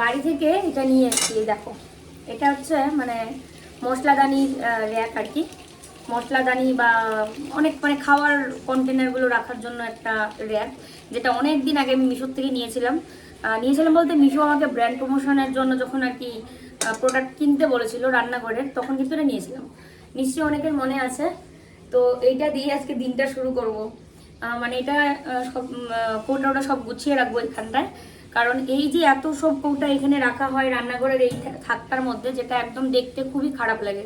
বাড়ি থেকে এটা নিয়ে এসেছি দেখো। এটা হচ্ছে মানে মশলাদানির র্যাক আর কি। মশলাদানি বা অনেক মানে খাওয়ার কন্টেনারগুলো রাখার জন্য একটা র্যাক, যেটা অনেক দিন আগে আমি মিশোর থেকে নিয়েছিলাম। নিয়েছিলাম বলতে মিশো আমাকে ব্র্যান্ড প্রমোশনের জন্য যখন আর কি প্রোডাক্ট কিনতে বলেছিল রান্নাঘরের তখন কিন্তু এটা নিয়েছিলাম। নিশ্চয়ই অনেকের মনে আছে। তো এইটা দিয়ে আজকে দিনটা শুরু করব। মানে এটা সব কৌটা ওটা সব গুছিয়ে রাখব এখানটায়। কারণ এই যে এত সব কৌটা এখানে রাখা হয় রান্নাঘরের এই থাকটার মধ্যে, যেটা একদম দেখতে খুবই খারাপ লাগে।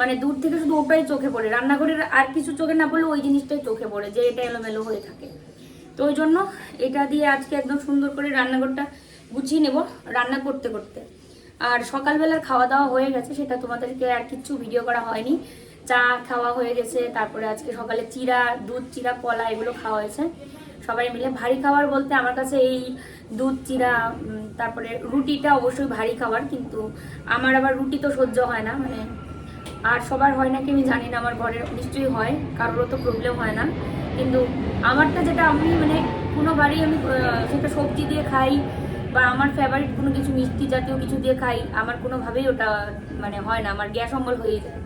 মানে দূর থেকে শুধু ওটাই চোখে পড়ে। রান্নাঘরের আর কিছু চোখে না পড়লে ওই জিনিসটাই চোখে পড়ে, যে এটা এলোমেলো হয়ে থাকে। তো ওই জন্য এটা দিয়ে আজকে একদম সুন্দর করে রান্নাঘরটা গুছিয়ে নেব রান্না করতে করতে। আর সকালবেলার খাওয়া দাওয়া হয়ে গেছে, সেটা তোমাদেরকে আর কিচ্ছু ভিডিও করা হয়নি। চা খাওয়া হয়ে গেছে, তারপরে আজকে সকালে চিরা, দুধ, চিরা, কলা, এগুলো খাওয়া হয়েছে। সবাই মিলে ভারী খাবার বলতে আমার কাছে এই দুধ, চিরা তারপরে রুটিটা অবশ্যই ভারী খাবার, কিন্তু আমার আবার রুটি তো সহ্য হয় না মানে আর সবার হয় নাকি আমি জানি না, আমার ঘরে নিশ্চয়ই হয়, কারোরও তো প্রবলেম হয় না। কিন্তু আমারটা যেটা আমি মানে কোনো বাড়ি আমি সেটা সবজি দিয়ে খাই বা আমার ফেভারিট কোনো কিছু মিষ্টি জাতীয় কিছু দিয়ে খাই, আমার কোনোভাবেই ওটা মানে হয় না, আমার গ্যাস অম্বল হয়ে যায়।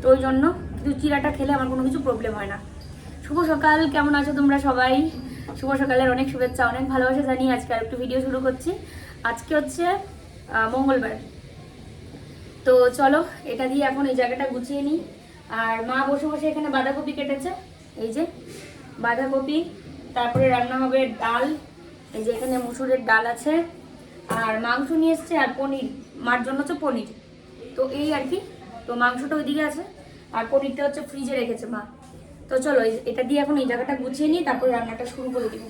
তো ওই জন্য, কিন্তু চিরাটা খেলে আমার কোনো কিছু প্রবলেম হয় না। শুভ সকাল, কেমন আছো তোমরা সবাই? শুভ সকালের অনেক শুভেচ্ছা, অনেক ভালোবাসা জানিয়ে আজকে আর একটু ভিডিও শুরু করছি। আজকে হচ্ছে মঙ্গলবার। তো চলো, এটা দিয়ে এখন এই জায়গাটা গুছিয়ে নিই। আর মা বসে বসে এখানে বাঁধাকপি কেটেছে, এই যে বাঁধাকপি, তারপরে রান্না হবে ডাল, এই যে এখানে মুসুরের ডাল আছে, আর মাংস নিয়ে এসছে আর পনির, মার জন্য হচ্ছে পনির। তো এই আর কি, তো মাংসটা ওইদিকে আছে, আর পনিরটা হচ্ছে ফ্রিজে রেখেছে মা। তো চলো এটা দিয়ে এখন এই জায়গাটা গুছিয়ে নিই তারপরে রান্নাটা শুরু করে দিব।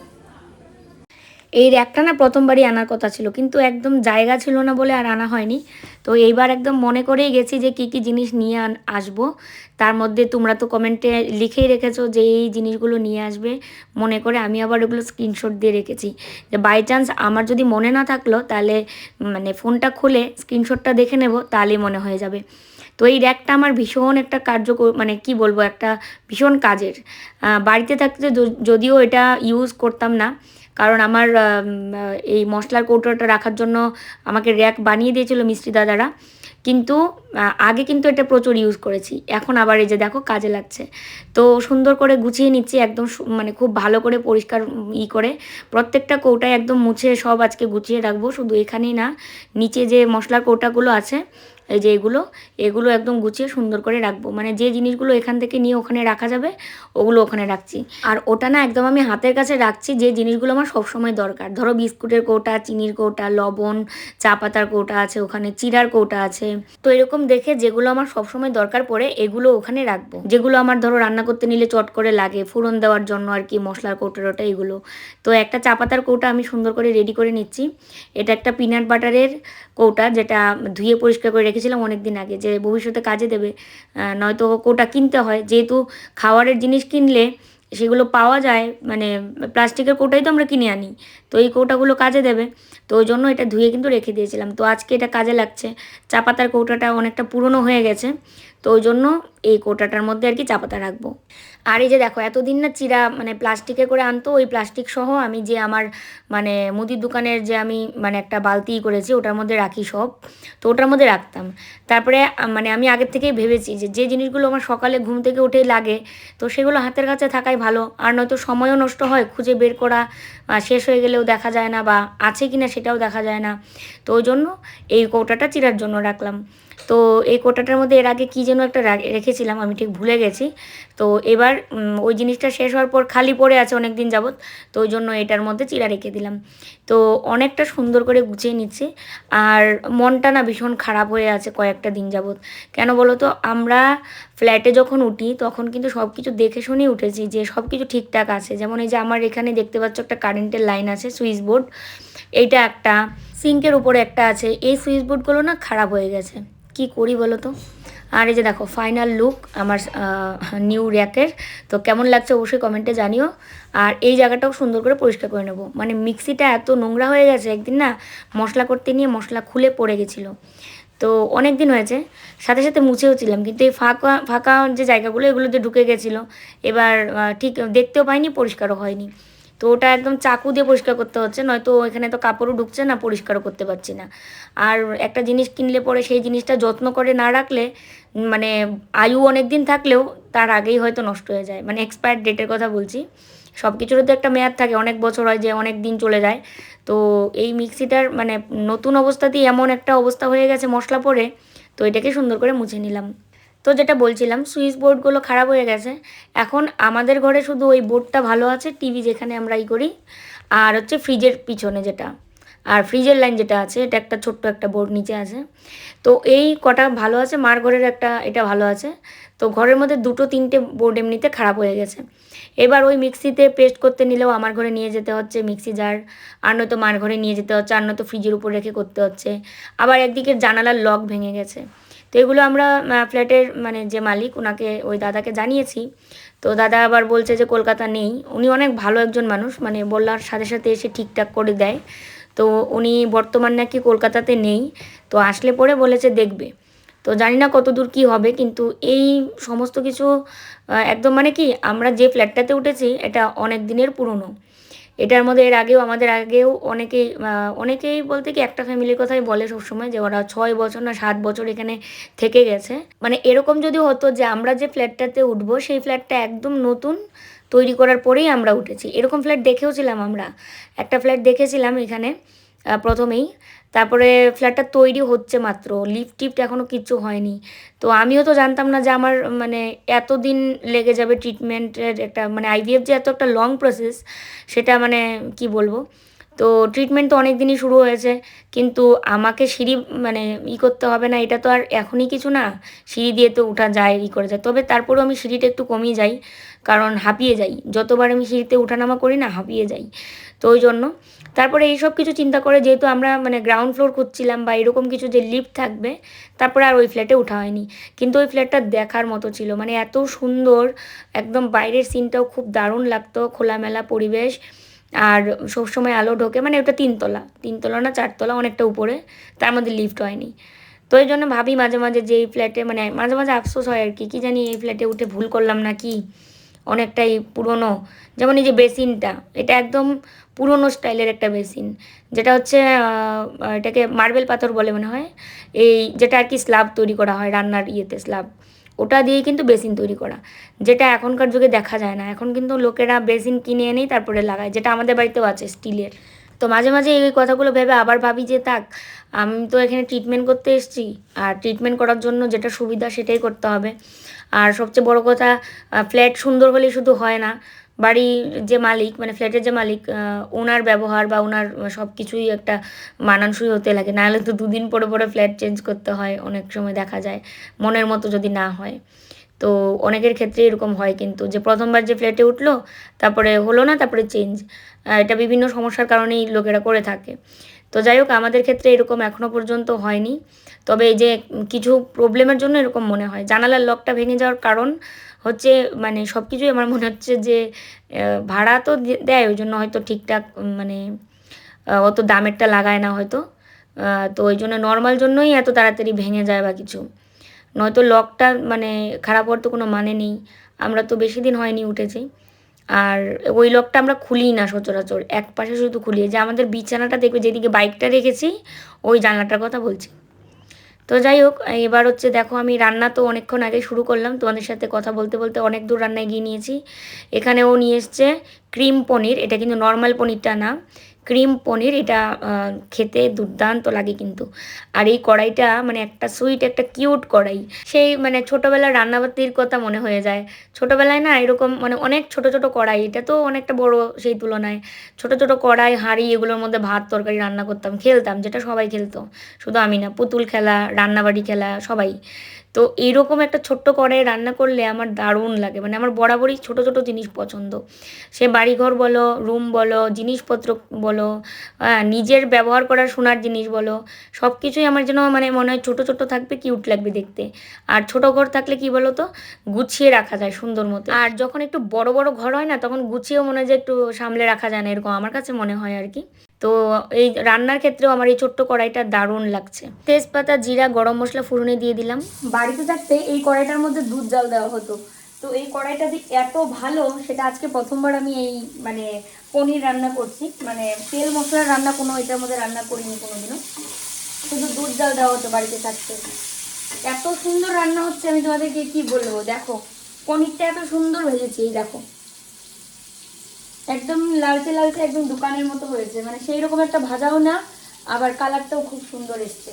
এই র্যাকটা না প্রথমবারই আনার কথা ছিল, কিন্তু একদম জায়গা ছিল না বলে আর আনা হয়নি। তো এইবার একদম মনে করেই গেছি যে কি কি জিনিস নিয়ে আসব। তার মধ্যে তোমরা তো কমেন্টে লিখেই রেখেছো যে এই জিনিসগুলো নিয়ে আসবে। মনে করে আমি আবার ওগুলো স্ক্রিনশট দিয়ে রেখেছি। যে বাই চান্স আমার যদি মনে না থাকল, তাহলে মানে ফোনটা খুলে স্ক্রিনশটটা দেখে নেব, তাহলেই মনে হয়ে যাবে। তো এই র্যাকটা আমার ভীষণ একটা কার্যকর মানে কি বলব, একটা ভীষণ কাজের। বাড়িতে থাকতে যদিও এটা ইউজ করতাম না, কারণ আমার এই মশলার কৌটোটা রাখার জন্য আমাকে র্যাক বানিয়ে দিয়েছিল মিস্ত্রি দাদারা। কিন্তু আগে কিন্তু এটা প্রচুর ইউজ করেছি, এখন আবার এই যে দেখো কাজে লাগছে। তো সুন্দর করে গুছিয়ে নিচ্ছি, একদম মানে খুব ভালো করে পরিষ্কার ই করে। প্রত্যেকটা কৌটায় একদম মুছে সব আজকে গুছিয়ে রাখব, শুধু এখানেই না, নিচে যে মশলার কৌটাগুলো আছে এই যে এগুলো এগুলো একদম গুছিয়ে সুন্দর করে রাখব। মানে যে জিনিসগুলো এখান থেকে নিয়ে ওখানে রাখা যাবে, ওগুলো ওখানে রাখছি। আর ওটা না একদম আমি হাতের কাছে রাখছি যে জিনিসগুলো আমার সবসময় দরকার। ধরো বিস্কুটের কৌটা, চিনির কৌটা, লবণ, চা পাতার কৌটা আছে ওখানে, চিরার কৌটা আছে। তো এরকম দেখে যেগুলো আমার সবসময় দরকার পড়ে, এগুলো ওখানে রাখব। যেগুলো আমার ধরো রান্না করতে নিলে চট করে লাগে ফোড়ন দেওয়ার জন্য আর কি, মশলার কৌটা ওটা এগুলো। তো একটা চা পাতার কৌটা আমি সুন্দর করে রেডি করে নিচ্ছি। এটা একটা পিনাট বাটারের কৌটা যেটা ধুয়ে পরিষ্কার করে রেখেছিলাম অনেক দিন আগে যে ভবিষ্যতে কাজে দেবে নয়তো কোটা কিনতে হয়। যেহেতু খাবারের জিনিস কিনলে সেগুলো পাওয়া যায় মানে প্লাস্টিকের কোটাই তো আমরা কিনে আনি, তো এই কোটাগুলো কাজে দেবে। তো ওই জন্য এটা ধুয়ে কিন্তু রেখে দিয়েছিলাম। তো আজকে এটা কাজে লাগছে। চা পাতার কৌটাটা অনেকটা পুরনো হয়ে গেছে। তো ওই জন্য এই কৌটাটার মধ্যে আর কি চা পাতা রাখব। আর এই যে দেখো, এতদিন না চিরা মানে প্লাস্টিকে করে আনতো, ওই প্লাস্টিক সহ আমি যে আমার মানে মুদির দোকানের যে আমি মানে একটা বালতি করেছি, ওটার মধ্যে রাখি সব। তো ওটার মধ্যে রাখতাম। তারপরে মানে আমি আগের থেকেই ভেবেছি যে যে জিনিসগুলো আমার সকালে ঘুম থেকে উঠেই লাগে, তো সেগুলো হাতের কাছে থাকাই ভালো। আর নয়তো সময়ও নষ্ট হয়, খুঁজে বের করা শেষ হয়ে গেলেও দেখা যায় না বা আছে কি না সেটাও দেখা যায় না। তো ওই জন্য এই কৌটাটা চিরার জন্য রাখলাম। তো এই কোটাটার মধ্যে এর আগে কী যেন একটা রেখেছিলাম, আমি ঠিক ভুলে গেছি। তো এবার ওই জিনিসটা শেষ হওয়ার পর খালি পড়ে আছে অনেক দিন যাবৎ, তো ওই জন্য এটার মধ্যে চিরা রেখে দিলাম। তো অনেকটা সুন্দর করে গুছিয়ে নিচ্ছি, আর মনটা না ভীষণ খারাপ হয়ে আছে কয়েকটা দিন যাবৎ। কেন বলো তো আমরা ফ্ল্যাটে যখন উঠি, তখন কিন্তু সব কিছু দেখে শুনেই উঠেছি যে সব কিছু ঠিকঠাক আছে। যেমন এই যে আমার এখানে দেখতে পাচ্ছ একটা কারেন্টের লাইন আছে, সুইচ বোর্ড। এইটা একটা, সিঙ্কের উপরে একটা আছে। এই সুইচ বোর্ডগুলো না খারাপ হয়ে গেছে। কি করি বলো তো? আর এই যে দেখো ফাইনাল লুক আমার নিউ র্যাকের তো কেমন লাগছে অবশ্যই কমেন্টে জানিও। আর এই জায়গাটাও সুন্দর করে পরিষ্কার করে নেব। মানে মিক্সিটা এত নোংরা হয়ে গেছে একদিন না, মশলা করতে নিয়ে মশলা খুলে পড়ে গেছিল। তো অনেক দিন হয়েছে, সাথে সাথে মুছেও ছিলাম, কিন্তু এই ফাঁকা ফাঁকা যে জায়গাগুলো এগুলোতে ঢুকে গেছিল। এবার ঠিক দেখতেও পাইনি, পরিষ্কারও হয়নি। তো ওটা একদম চাকু দিয়ে পরিষ্কার করতে হচ্ছে, নয়তো এখানে তো কাপড়ও ঢুকছে না, পরিষ্কারও করতে পারছি না। আর একটা জিনিস কিনলে পরে সেই জিনিসটা যত্ন করে না রাখলে মানে আয়ু অনেক দিন থাকলেও তার আগেই হয়তো নষ্ট হয়ে যায়। মানে এক্সপায়ার ডেটের কথা বলছি। সব কিছুরও তো একটা মেয়াদ থাকে, অনেক বছর হয় যে অনেক দিন চলে যায়। তো এই মিক্সিটার মানে নতুন অবস্থাতেই এমন একটা অবস্থা হয়ে গেছে মশলা পরে, তো এটাকে সুন্দর করে মুছে নিলাম। তো যেটা বলছিলাম, সুইচ বোর্ডগুলো খারাপ হয়ে গেছে। এখন আমাদের ঘরে শুধু ওই বোর্ডটা ভালো আছে, টিভি যেখানে আমরা ই করি, আর হচ্ছে ফ্রিজের পিছনে যেটা, আর ফ্রিজের লাইন যেটা আছে, এটা একটা ছোট্ট একটা বোর্ড নিচে আছে। তো এই কটা ভালো আছে, মার ঘরের একটা, এটা ভালো আছে। তো ঘরের মধ্যে দুটো তিনটে বোর্ড এমনিতে খারাপ হয়ে গেছে। এবার ওই মিক্সিতে পেস্ট করতে নিলেও আমার ঘরে নিয়ে যেতে হচ্ছে মিক্সি জার, আর নয়তো মার ঘরে নিয়ে যেতে হচ্ছে, আর নয়তো ফ্রিজের উপর রেখে করতে হচ্ছে। আবার একদিকে জানালার লক ভেঙে গেছে। তো এগুলো আমরা ফ্ল্যাটের মানে যে মালিক ওনাকে ওই দাদাকে জানিয়েছি। তো দাদা আবার বলছে যে কলকাতা নেই। উনি অনেক ভালো একজন মানুষ মানে বললার সাথে সাথে এসে ঠিকঠাক করে দেয়। তো উনি বর্তমান নাকি কলকাতাতে নেই। তো আসলে পরে বলেছে দেখবে। তো জানি না কত দূর কী হবে, কিন্তু এই সমস্ত কিছু একদম মানে কি, আমরা যে ফ্ল্যাটটাতে উঠেছি, এটা অনেক দিনের পুরনো। এটার মধ্যে এর আগেও, আমাদের আগেও অনেকেই অনেকেই বলতে কি একটা ফ্যামিলির কথাই বলে সবসময় যে ওরা ছয় বছর না সাত বছর এখানে থেকে গেছে। মানে এরকম যদি হতো যে আমরা যে ফ্ল্যাটটাতে উঠবো, সেই ফ্ল্যাটটা একদম নতুন তৈরি করার পরেই আমরা উঠেছি। এরকম ফ্ল্যাট দেখেওছিলাম আমরা। একটা ফ্ল্যাট দেখেছিলাম এখানে প্রথমেই। তারপরে ফ্ল্যাটটা তৈরি হচ্ছে মাত্র, লিফট টিফট এখনও কিচ্ছু হয়নি। তো আমিও তো জানতাম না যে আমার মানে এতদিন লেগে যাবে ট্রিটমেন্টের একটা মানে আইভিএফ যে এত একটা লং প্রসেস সেটা মানে কি বলব? তো ট্রিটমেন্ট তো অনেক দিনই শুরু হয়েছে, কিন্তু আমাকে সিঁড়ি মানে ই করতে হবে না, এটা তো আর এখনই কিছু না। সিঁড়ি দিয়ে তো উঠা যায়, ই করে যায়। তবে তারপরেও আমি সিঁড়িটা একটু কমিয়ে যাই, কারণ হাঁপিয়ে যাই। যতবার আমি সিঁড়িতে উঠানামা করি না, হাঁপিয়ে যাই। তো ওই জন্য। তারপরে এইসব কিছু চিন্তা করে যেহেতু আমরা মানে গ্রাউন্ড ফ্লোর খুঁজছিলাম বা এরকম কিছু যে লিফট থাকবে, তারপরে আর ওই ফ্ল্যাটে ওঠা হয়নি। কিন্তু ওই ফ্ল্যাটটা দেখার মতো ছিল। মানে এত সুন্দর, একদম বাইরের সিনটাও খুব দারুণ লাগতো, খোলামেলা পরিবেশ আর সবসময় আলো ঢোকে। মানে ওটা তিনতলা তিনতলা না চারতলা, অনেকটা উপরে, তার মধ্যে লিফট হয়নি। তো এই জন্য ভাবি মাঝে মাঝে যে এই ফ্ল্যাটে মানে মাঝে মাঝে আফসোস হয় আর কি, কী জানি এই ফ্ল্যাটে উঠে ভুল করলাম না কি? অনেকটাই পুরনো। যেমন এই যে বেসিনটা, এটা একদম পুরনো স্টাইলের একটা বেসিন। যেটা হচ্ছে এটাকে মার্বেল পাথর বলে মনে হয়। এই যেটা আর কি স্ল্যাব তৈরি করা হয়, রান্নার ইয়েতে স্ল্যাব। ওটা দিয়েই কিন্তু বেসিন তৈরি করা। যেটা এখনকার যুগে দেখা যায় না। এখন কিন্তু লোকেরা বেসিন কিনে এনেই তারপরে লাগায়। যেটা আমাদের বাড়িতেও আছে, স্টিলের। তো মাঝে মাঝে এই কথাগুলো ভেবে আবার ভাবি যে, থাক, আমি তো এখানে ট্রিটমেন্ট করতে এসেছি। আর ট্রিটমেন্ট করার জন্য যেটা সুবিধা সেটাই করতে হবে। আর সবচেয়ে বড় কথা ফ্ল্যাট সুন্দর হলেই শুধু হয় না। বাড়ির যে মালিক মানে ফ্ল্যাটের যে মালিক ওনার ব্যবহার বা ওনার সব কিছুই একটা মানানসই হতে লাগে। নাহলে তো দুদিন পরে পরে ফ্ল্যাট চেঞ্জ করতে হয়, অনেক সময় দেখা যায়, মনের মতো যদি না হয়। তো অনেকের ক্ষেত্রে এরকম হয় কিন্তু যে প্রথমবার যে ফ্ল্যাটে উঠল, তারপরে হলো না, তারপরে চেঞ্জ এটা বিভিন্ন সমস্যার কারণেই লোকেরা করে থাকে। তো যাই হোক, আমাদের ক্ষেত্রে এরকম এখনও পর্যন্ত হয়নি। তবে এই যে কিছু প্রবলেমের জন্য এরকম মনে হয়। জানালার লকটা ভেঙে যাওয়ার কারণ হচ্ছে মানে সব কিছুই আমার মনে হচ্ছে যে ভাড়া তো দেয়, ওই জন্য হয়তো ঠিকঠাক মানে অত দামেরটা লাগায় না হয়তো। তো ওই জন্য নর্মাল জন্যই এত তাড়াতাড়ি ভেঙে যায় বা কিছু। নয়তো লকটা মানে খারাপ হওয়ার তো কোনো মানে নেই। আমরা তো বেশি দিন হয়নি উঠেছি। আর ওই লকটা আমরা খুলি না সচরাচর, এক পাশে শুধু খুলি যে আমাদের বিছানাটা দেখবে, যেদিকে বাইকটা রেখেছি, ওই জানলাটার কথা বলছি। তো যাই হোক, এবার হচ্ছে দেখো আমি রান্না তো অনেকক্ষণ আগে শুরু করলাম, তোমাদের সাথে কথা বলতে বলতে অনেক দূর রান্নায় গিয়ে নিয়েছি। এখানেও নিয়ে এসছে ক্রিম পনির, এটা কিন্তু নর্মাল পনিরটা না। ক্রিম পনির, এটা খেতে দুর্দান্ত লাগে কিন্তু। আর এই কড়াইটা মানে একটা সুইট একটা কিউট কড়াই। সেই মানে ছোটোবেলার রান্নাবাতির কথা মনে হয়ে যায়। ছোটোবেলায় না, এরকম মানে অনেক ছোট ছোট কড়াই, এটা তো অনেকটা বড় সেই তুলনায়। ছোট ছোট কড়াই, হাঁড়ি, এগুলোর মধ্যে ভাত, তরকারি রান্না করতাম, খেলতাম, যেটা সবাই খেলতো। শুধু আমি না, পুতুল খেলা, রান্নাবাড়ি খেলা, সবাই। তো এইরকম একটা ছোট্ট কড়াই রান্না করলে আমার দারুণ লাগে। মানে আমার বরাবরই ছোট ছোট জিনিস পছন্দ। সে বাড়িঘর বলো, রুম বলো, জিনিসপত্র বলো নিজের ব্যবহার করার সোনার জিনিস বলো সব কিছুই আমার যেন মানে মনে হয় ছোটো ছোটো থাকবে কিউট লাগবে দেখতে। আর ছোট ঘর থাকলে কি বলো তো, গুছিয়ে রাখা যায় সুন্দর মতো। আর যখন একটু বড় বড় ঘর হয় না, তখন গুছিয়েও মনে হয় যে একটু সামলে রাখা যায় না, এরকম আমার কাছে মনে হয় আর কি। তো এই রান্নার ক্ষেত্রেও আমার এই ছোট্ট কড়াইটা দারুণ লাগছে। তেজপাতা, জিরা, গরম মশলা ফুরনে দিয়ে দিলাম। বাড়িতে থাকতে এই কড়াইটার মধ্যে দুধ জাল দেওয়া হতো। তো এই কড়াইটা যে এত ভালো, সেটা আজকে প্রথমবার আমি এই মানে পনির রান্না করছি। মানে তেল মশলার রান্না কোনো এটার মধ্যে রান্না করিনি কোনোদিনও। শুধু দুধ জাল দেওয়া হতো বাড়িতে থাকতে। এত সুন্দর রান্না হচ্ছে, আমি তোমাদেরকে কি বলব? দেখো, পনিরটা এত সুন্দর ভেজেছি এই দেখো। একদম লালচে লালচে একদম দোকানের মতো হয়েছে। মানে সেই রকম একটা ভাজাও না, আবার কালারটাও খুব সুন্দর এসছে।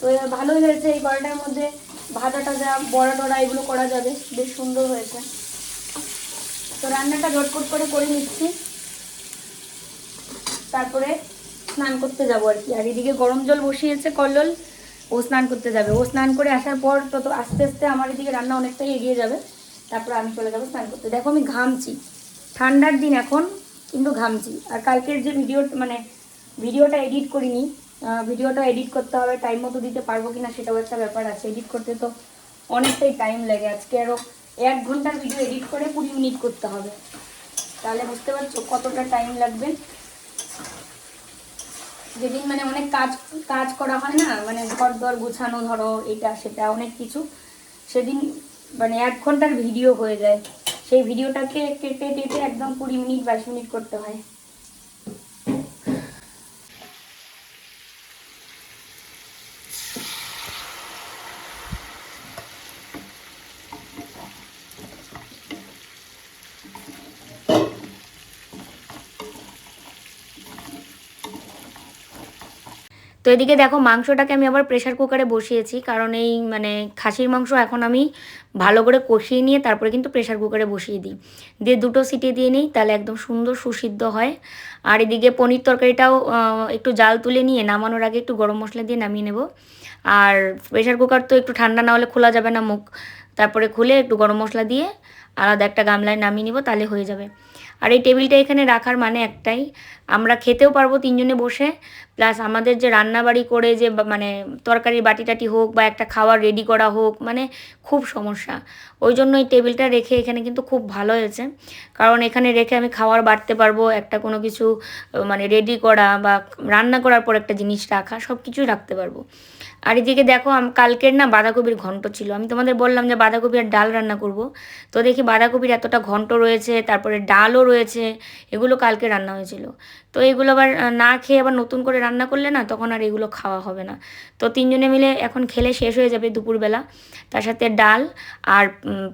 তো এবার ভালোই হয়েছে, এই কড়াটার মধ্যে ভাজা টাজা বড়া টড়া এগুলো করা যাবে। বেশ সুন্দর হয়েছে। তো রান্নাটা ঝটপট করে করে নিচ্ছি। তারপরে স্নান করতে যাব আর কি। আর এদিকে গরম জল বসিয়েছে কল্লোল, ও স্নান করতে যাবে। ও স্নান করে আসার পর তত আস্তে আস্তে আমার এদিকে রান্না অনেকটাই এগিয়ে যাবে। তারপর আমি চলে যাব স্নান করতে। দেখো আমি ঘামছি। ঠান্ডার দিন এখন কিন্তু ঘামছি। আর কালকের যে ভিডিও মানে ভিডিওটা এডিট করিনি ভিডিওটা এডিট করতে হবে টাইম মতো দিতে পারব কিনা সেটাও একটা ব্যাপার আছে। এডিট করতে তো অনেকটাই টাইম লাগে। আজকে আরও এক ঘণ্টার ভিডিও এডিট করে কুড়ি মিনিট করতে হবে। তাহলে বুঝতে পারছ কতটা টাইম লাগবে। যেদিন মানে অনেক কাজ কাজ করা হয় না মানে ঘর দর গুছানো ধরো, এটা সেটা অনেক কিছু, সেদিন মানে এক ঘণ্টার ভিডিও হয়ে যায়। সেই ভিডিওটাকে কেটে কেটে একদম কুড়ি মিনিট বাইশ মিনিট করতে হয়। তো এদিকে দেখো, মাংসটাকে আমি আবার প্রেশার কুকারে বসিয়েছি। কারণ এই মানে খাসির মাংস এখন আমি ভালো করে কষিয়ে নিয়ে তারপরে কিন্তু প্রেশার কুকারে বসিয়ে দিই। দিয়ে দুটো সিটি দিয়ে নিই, তাহলে একদম সুন্দর সুসিদ্ধ হয়। আর এদিকে পনির তরকারিটাও একটু জাল তুলে নিয়ে নামানোর আগে একটু গরম মশলা দিয়ে নামিয়ে নেব। আর প্রেশার কুকার তো একটু ঠান্ডা না হলে খোলা যাবে না মুখ। তারপরে খুলে একটু গরম মশলা দিয়ে আলাদা একটা গামলায় নামিয়ে নিব, তাহলে হয়ে যাবে। আর এই টেবিলটা এখানে রাখার মানে একটাই, আমরা খেতেও পারব তিনজনে বসে, প্লাস আমাদের যে রান্নাবাড়ি করে যে মানে তরকারির বাটি টাটি হোক বা একটা খাওয়ার রেডি করা হোক মানে খুব সমস্যা। ওই জন্য এই টেবিলটা রেখে এখানে কিন্তু খুব ভালো হয়েছে। কারণ এখানে রেখে আমি খাওয়ার বাড়তে পারব, একটা কোনো কিছু মানে রেডি করা বা রান্না করার পর একটা জিনিস রাখা সব কিছুই রাখতে পারব। আর এদিকে দেখো কালকের না বাঁধাকপির ঘন্ট ছিল। আমি তোমাদের বললাম যে বাঁধাকপি আর ডাল রান্না করব। তো দেখি বাঁধাকপির এতটা ঘন্ট রয়েছে, তারপরে ডালও রয়েছে, এগুলো কালকে রান্না হয়েছিল। তো এগুলো আবার না খেয়ে আবার নতুন করে রান্না করলে না তখন আর এগুলো খাওয়া হবে না। তো তিনজনে মিলে এখন খেলে শেষ হয়ে যাবে দুপুরবেলা। তার সাথে ডাল আর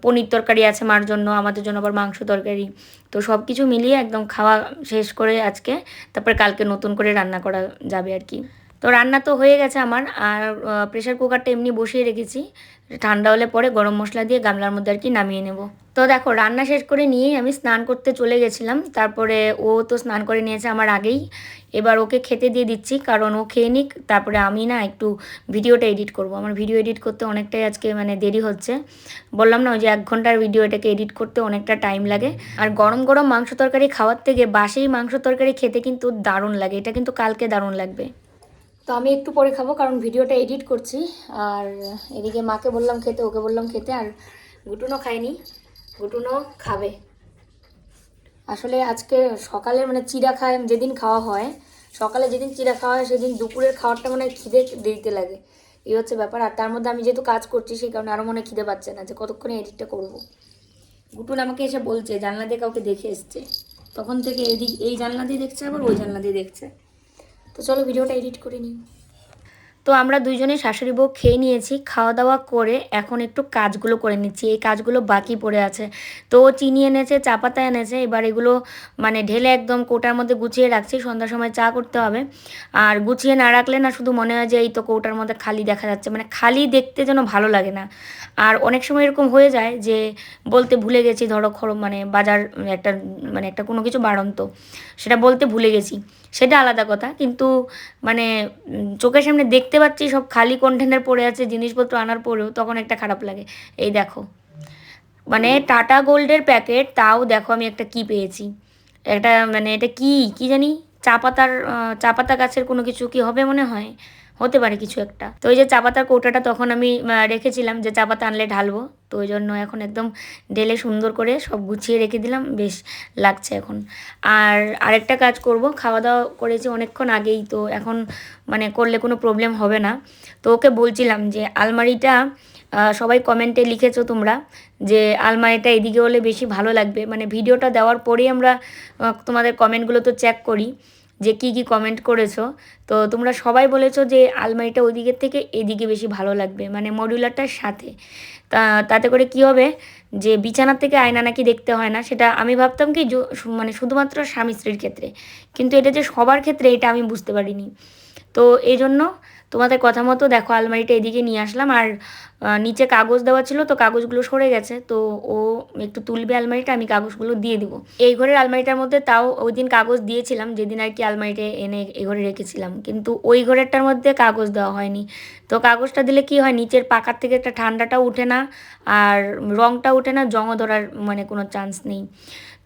পনির তরকারি আছে মার জন্য, আমাদের জন্য আবার মাংস তরকারি। তো সব কিছু মিলিয়ে একদম খাওয়া শেষ করে আজকে, তারপরে কালকে নতুন করে রান্না করা যাবে আর কি। তো রান্না তো হয়ে গেছে আমার, আর প্রেশার কুকারটা এমনি বসিয়ে রেখেছি। ঠান্ডা হলে পরে গরম মশলা দিয়ে গামলার মধ্যে আর কি নামিয়ে নেব। তো দেখো, রান্না শেষ করে নিয়েই আমি স্নান করতে চলে গেছিলাম। তারপরে ও তো স্নান করে নিয়েছে আমার আগেই। এবার ওকে খেতে দিয়ে দিচ্ছি, কারণ ও খেয়ে নিক। তারপরে আমি না একটু ভিডিওটা এডিট করব। আমার ভিডিও এডিট করতে অনেকটাই আজকে মানে দেরি হচ্ছে। বললাম না, ওই যে এক ঘণ্টার ভিডিও, এটাকে এডিট করতে অনেকটা টাইম লাগে। আর গরম গরম মাংস তরকারি খাওয়ার থেকে বাসেই মাংস তরকারি খেতে কিন্তু দারুণ লাগে। এটা কিন্তু কালকে দারুণ লাগবে। তো আমি একটু পরে খাব, কারণ ভিডিওটা এডিট করছি। আর এদিকে মাকে বললাম খেতে, ওকে বললাম খেতে, আর গুটুনও খায়নি। গুটুনও খাবে। আসলে আজকে সকালে মানে চিড়া খায়, যেদিন খাওয়া হয়, সকালে যেদিন চিড়া খাওয়া হয়, সেদিন দুপুরের খাওয়ারটা মানে খিদে দিতে লাগে। এই হচ্ছে ব্যাপার। আর তার মধ্যে আমি যেহেতু কাজ করছি, সেই কারণে আরও মনে খিদে পাচ্ছে না, যে কতক্ষণে এডিটটা করব। গুটুন আমাকে এসে বলছে, জানলা দিয়ে কাউকে দেখে এসছে। তখন থেকে এদিক, এই জানলা দিয়ে দেখছে আবার ওই জানলা দিয়ে দেখছে। তো চলো ভিডিওটা এডিট করে নিই। তো আমরা দুইজনে শাশুড়ি বউ খেয়ে নিয়েছি, খাওয়া দাওয়া করে এখন একটু কাজগুলো করে নিচ্ছি। এই কাজগুলো বাকি পড়ে আছে। তো চিনি এনেছে, চা পাতা এনেছে, এবার এগুলো মানে ঢেলে একদম কোটার মধ্যে গুছিয়ে রাখছি, সন্ধ্যার সময় চা করতে হবে। আর গুছিয়ে না রাখলে না শুধু মনে হয় যে এই তো কৌটার মধ্যে খালি দেখা যাচ্ছে মানে খালি দেখতে যেন ভালো লাগে না। আর অনেক সময় এরকম হয়ে যায় যে বলতে ভুলে গেছি, ধরো খর মানে বাজার একটা মানে একটা কোনো কিছু বাড়ন্ত, সেটা বলতে ভুলে গেছি। সেটা আলাদা কথা। কিন্তু মানে চোখের সামনে দেখতে পাচ্ছি সব খালি কন্টেনার পড়ে আছে, জিনিসপত্র আনার পরেও তখন একটা খারাপ লাগে। এই দেখো। মানে টাটা গোল্ডের প্যাকেট তাও দেখো আমি একটা কি পেয়েছি। একটা মানে এটা কি? কি জানি? চা পাতার চা পাতা গাছের কোনো কিছু কি হবে মনে হয়? হতে পারে কিছু একটা। তো ওই যে চা পাতার কৌটাটা তখন আমি রেখেছিলাম যে চা পাতা আনলে ঢালবো। তো ওই জন্য এখন একদম ঢেলে সুন্দর করে সব গুছিয়ে রেখে দিলাম, বেশ লাগছে এখন। আর আরেকটা কাজ করব খাওয়া দাওয়া করেছি অনেকক্ষণ আগেই, তো এখন মানে করলে কোনো প্রবলেম হবে না। তো ওকে বলছিলাম যে, আলমারিটা সবাই কমেন্টে লিখেছো তোমরা যে, আলমারিটা এদিকে হলে বেশি ভালো লাগবে। মানে ভিডিওটা দেওয়ার পরেই আমরা তোমাদের কমেন্টগুলো তো চেক করি। যে কি কি কমেন্ট করেছ? তো তোমরা সবাই বলেছ যে আলমারিটা ওই দিকের থেকে এদিকে বেশি ভালো লাগবে মানে মডিউলারটার সাথে। তা, তাতে করে কি হবে? যে বিছানার থেকে আয়না নাকি দেখতে হয় না, সেটা আমি ভাবতাম কি মানে শুধুমাত্র স্বামী স্ত্রীর ক্ষেত্রে। কিন্তু এটা যে সবার ক্ষেত্রে, এটা আমি বুঝতে পারিনি। তো এই জন্য তোমাদের কথা মতো দেখো আলমারিটা এদিকে নিয়ে আসলাম আর নিচে কাগজ দেওয়া ছিল তো কাগজগুলো সরে গেছে, তো ও একটু তুলবে আলমারিটা, আমি কাগজগুলো দিয়ে দিব। এই ঘরের আলমারিটার মধ্যে তাও ওই দিন কাগজ দিয়েছিলাম, যেদিন আর কি আলমারিটা এনে এই ঘরে রেখেছিলাম, কিন্তু ওই ঘরেরটার মধ্যে কাগজ দেওয়া হয়নি। তো কাগজটা দিলে কি হয়, নিচের পাকার থেকে একটা ঠান্ডাটা উঠে না, আর রংটা উঠে না জঙও ধরার মানে কোনো চান্স নেই।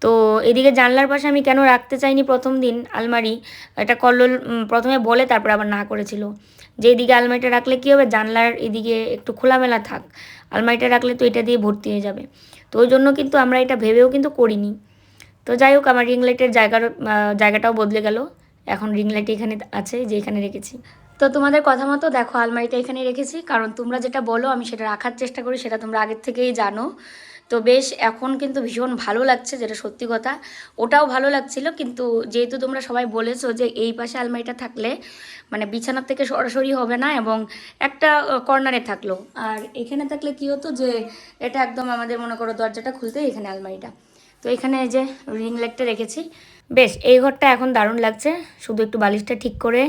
তো এদিকে জানলার পাশে আমি কেন রাখতে চাইনি প্রথম দিন আলমারি, এটা কল্লোল প্রথমে বলে তারপর আবার না করেছিল। যে এদিকে আলমারিটা রাখলে কী হবে? জানলার এদিকে একটু খোলামেলা থাক। আলমারিটা রাখলে তো এটা দিয়ে ভর্তি হয়ে যাবে। তো ওই জন্য কিন্তু আমরা এটা ভেবেও কিন্তু করিনি। তো যাই হোক, আমার রিং লাইটের জায়গার জায়গাটাও বদলে গেল। এখন রিং লাইট এখানে আছে, যে এখানে রেখেছি। তো তোমাদের কথা মতো দেখো, আলমারিটা এখানে রেখেছি। কারণ তোমরা যেটা বলো, আমি সেটা রাখার চেষ্টা করি, সেটা তোমরা আগের থেকেই জানো। তো বেশ এখন কিন্তু ভীষণ ভালো লাগছে যেটা সত্যি কথা। ওটাও ভালো লাগছিল কিন্তু যেহেতু তোমরা সবাই বলেছ যে এই পাশে আলমারিটা থাকলে মানে বিছানার থেকে সরাসরি হবে না এবং একটা কর্নারে থাকল। আর এখানে থাকলে কি হতো যে এটা একদম আমাদের মনে করো দরজাটা খুলতে এখানে আলমারিটা। তো এখানে যে রিং লাইটটা রেখেছি। বেশ, এই ঘরটা এখন দারুণ লাগছে। শুধু একটু বালিশটা ঠিক করে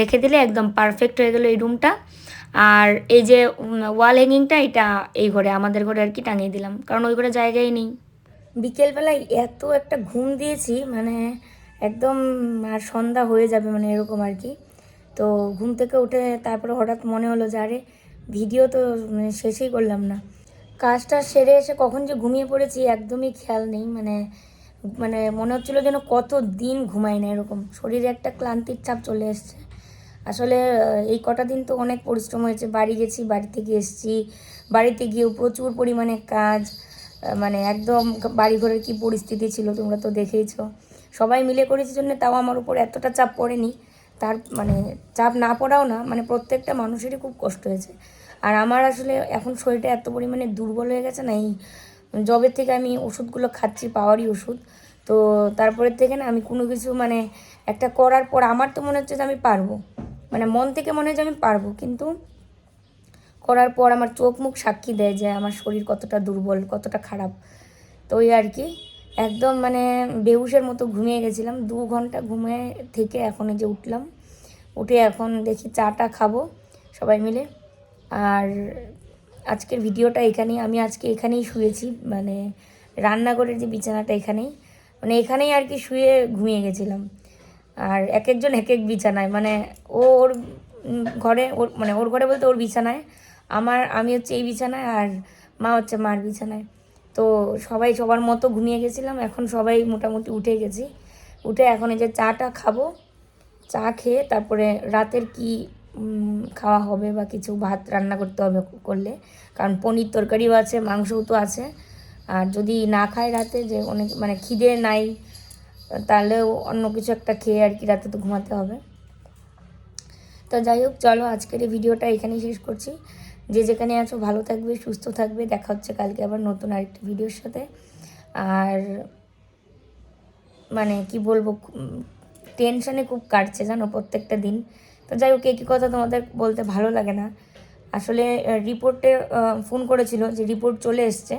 রেখে দিলে একদম পারফেক্ট হয়ে গেল এই রুমটা আর এই যে ওয়াল হ্যাঙ্গিংটা এটা এই ঘরে, আমাদের ঘরে আর কি টাঙিয়ে দিলাম। কারণ ওই ঘরে জায়গাই নেই। বিকেলবেলায় এত একটা ঘুম দিয়েছি মানে একদম, আর সন্ধ্যা হয়ে যাবে মানে এরকম আর কি। তো ঘুম থেকে উঠে তারপরে হঠাৎ মনে হলো যে, আরে, ভিডিও তো মানে শেষই করলাম না। কাজটা সেরে এসে কখন যে ঘুমিয়ে পড়েছি, একদমই খেয়াল নেই মানে মানে মনে হচ্ছিল যেন কত দিন ঘুমাই না, এরকম। শরীরে একটা ক্লান্তির চাপ চলে এসছে। আসলে, এই কটা দিন তো অনেক পরিশ্রম হয়েছে। বাড়ি গেছি বাড়ি থেকে এসেছি। বাড়িতে গিয়েও প্রচুর পরিমাণে কাজ মানে একদম বাড়ি ঘরের কী পরিস্থিতি ছিল তোমরা তো দেখেইছ। সবাই মিলে করেছি জন্য তাও আমার উপর এতটা চাপ পড়েনি। তার মানে চাপ না পড়াও না মানে প্রত্যেকটা মানুষেরই খুব কষ্ট হয়েছে। আর আমার আসলে এখন শরীরটা এত পরিমাণে দুর্বল হয়ে গেছে না, এই জবে থেকে আমি ওষুধগুলো খাচ্ছি, পাওয়ারই ওষুধ। তো তারপরের থেকে না আমি কোনো কিছু মানে একটা করার পর আমার তো মনে হচ্ছে যে আমি পারব। মানে মন থেকে মনে হয় যে আমি পারব, কিন্তু করার পর আমার চোখ মুখ সাক্ষী দেয় যে আমার শরীর কতটা দুর্বল, কতটা খারাপ। তো ওই আর কি, একদম মানে বেহুশের মতো ঘুমিয়ে গেছিলাম। দু ঘণ্টা ঘুমিয়ে থেকে এখন যে উঠলাম, উঠে এখন দেখি চাটা খাব সবাই মিলে। আর আজকের ভিডিওটা এখানেই, আমি আজকে এখানেই শুয়েছি মানে রান্নাঘরের যে বিছানাটা এখানেই মানে এখানেই আর কি শুয়ে ঘুমিয়ে গেছিলাম। আর এক একজন এক এক বিছানায়। মানে ওর ঘরে, ওর মানে ওর ঘরে বলতে ওর বিছানায়, আমার, আমি হচ্ছে এই বিছানায় আর মা হচ্ছে মার বিছানায়। তো সবাই সবার মতো ঘুমিয়ে গেছিলাম, এখন সবাই মোটামুটি উঠে গেছি। উঠে এখন এই যে চাটা খাব, চা খেয়ে তারপরে রাতের কি খাওয়া হবে বা কিছু ভাত রান্না করতে হবে করলে। কারণ পনির তরকারিও আছে, মাংসও তো আছে। আর যদি না খায় রাতে যে অনেক মানে খিদে নাই তাহলেও অন্য কিছু একটা খেয়ে আর কি রাতে তো ঘুমাতে হবে। তো যাই হোক, চলো আজকের এই ভিডিওটা এখানেই শেষ করছি। যে যেখানে আছো ভালো থাকবে, সুস্থ থাকবে। দেখা হচ্ছে কালকে আবার নতুন আরেকটা ভিডিওর সাথে। আর মানে কি বলব টেনশনে খুব কাটছে জানো প্রত্যেকটা দিন। তো যাই হোক, একই কথা তোমাদের বলতে ভালো লাগে না। আসলে রিপোর্টে ফোন করেছিল যে রিপোর্ট চলে এসছে।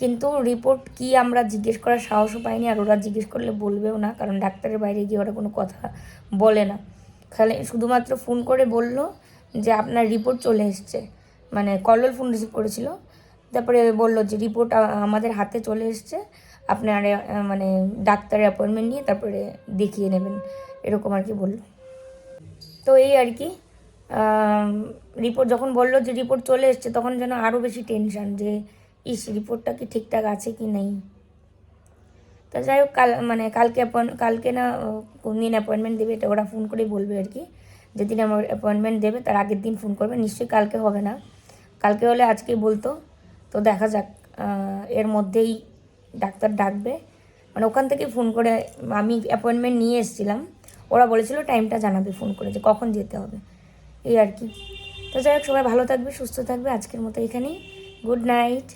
কিন্তু রিপোর্ট কি আমরা জিজ্ঞেস করার সাহসও পাইনি আর ওরা জিজ্ঞেস করলে বলবেও না, কারণ ডাক্তারের বাইরে গিয়ে ওরা কোনো কথা বলে না। খালি শুধুমাত্র ফোন করে বলল যে আপনার রিপোর্ট চলে এসছে। মানে কল্লোল ফোন রিসিভ করেছিল। তারপরে বলল যে রিপোর্ট আমাদের হাতে চলে এসছে। আপনার মানে ডাক্তারের অ্যাপয়েন্টমেন্ট নিয়ে তারপরে দেখিয়ে নেবেন। এরকম আর কি বলল। তো এই আর কি। রিপোর্ট যখন বলল যে রিপোর্ট চলে এসছে, তখন যেন আরও বেশি টেনশন যে ইস রিপোর্টটা কি ঠিকঠাক আছে কি নেই? তো যাই হোক, কাল মানে কালকে কালকে না কোন দিন অ্যাপয়েন্টমেন্ট দেবে এটা ওরা ফোন করেই বলবে আর কি। যেদিন আমার অ্যাপয়েন্টমেন্ট দেবে, তার আগের দিন ফোন করবে। নিশ্চয়ই কালকে হবে না। কালকে হলে আজকেই বলতো। তো দেখা যাক এর মধ্যেই ডাক্তার ডাকবে। মানে ওখান থেকে ফোন করে, আমি অ্যাপয়েন্টমেন্ট নিয়ে এসেছিলাম। ওরা বলেছিল টাইমটা জানাবে ফোন করে যে কখন যেতে হবে। এই আর কি। তো যাই হোক, সবাই ভালো থাকবে, সুস্থ থাকবে। আজকের মতো এখানেই। Good night